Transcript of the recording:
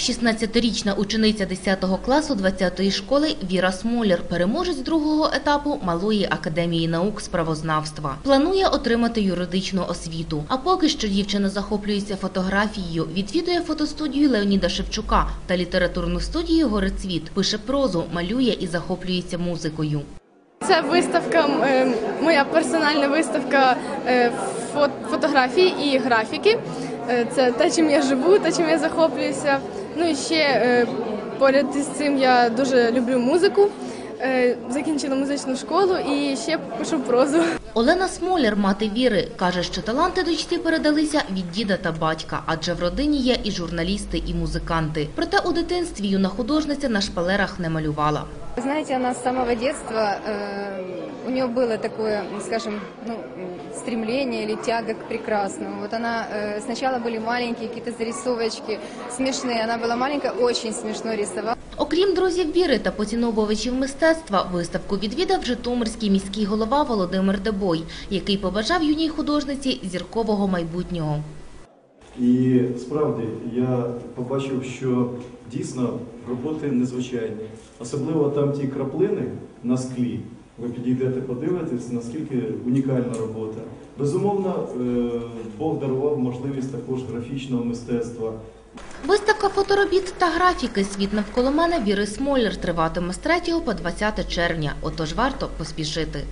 16-річна учениця 10 класу 20-ї школи Віра Смоляр, переможець другого етапу Малої академії наук з правознавства. Планує отримати юридичну освіту. А поки що дівчина захоплюється фотографією, відвідує фотостудію Леоніда Шевчука та літературну студію Горецвіт. Пише прозу, малює і захоплюється музикою. Це виставка, е, моя персональна виставка е, фотографій і графіки. Е, Це те, чим я живу, те, чим я захоплююся. Ну і ще е, поряд із цим я дуже люблю музику. Е, Закінчила музичну школу і ще пишу прозу. Олена Смоляр, мати Віри, каже, що таланти дочці передалися від діда та батька, адже в родині є і журналісти, і музиканти. Проте у дитинстві юна художниця на шпалерах не малювала. Вы Знаете, она с самого детства, э, у нее было такое, скажем, ну, м, стремление или тяга к прекрасному. Вот она, э, сначала были маленькие какие-то зарисовочки смешные, она была маленькая, очень смешно рисовала. Окрім друзів Віри та поціновувачів мистецтва, виставку відвідав Житомирський міський голова Володимир Дебой, який побажав юній художниці зіркового майбутнього. І справді я побачив, що дійсно роботи незвичайні. Особливо там ті краплини на склі. Ви підійдете, подивитесь, наскільки унікальна робота. Безумовно, е, Бог дарував можливість також графічного мистецтва. Виставка фоторобіт та графіки «Світ навколо мене» Віри Смоллер» триватиме з 3 по 20 червня, отож варто поспішити.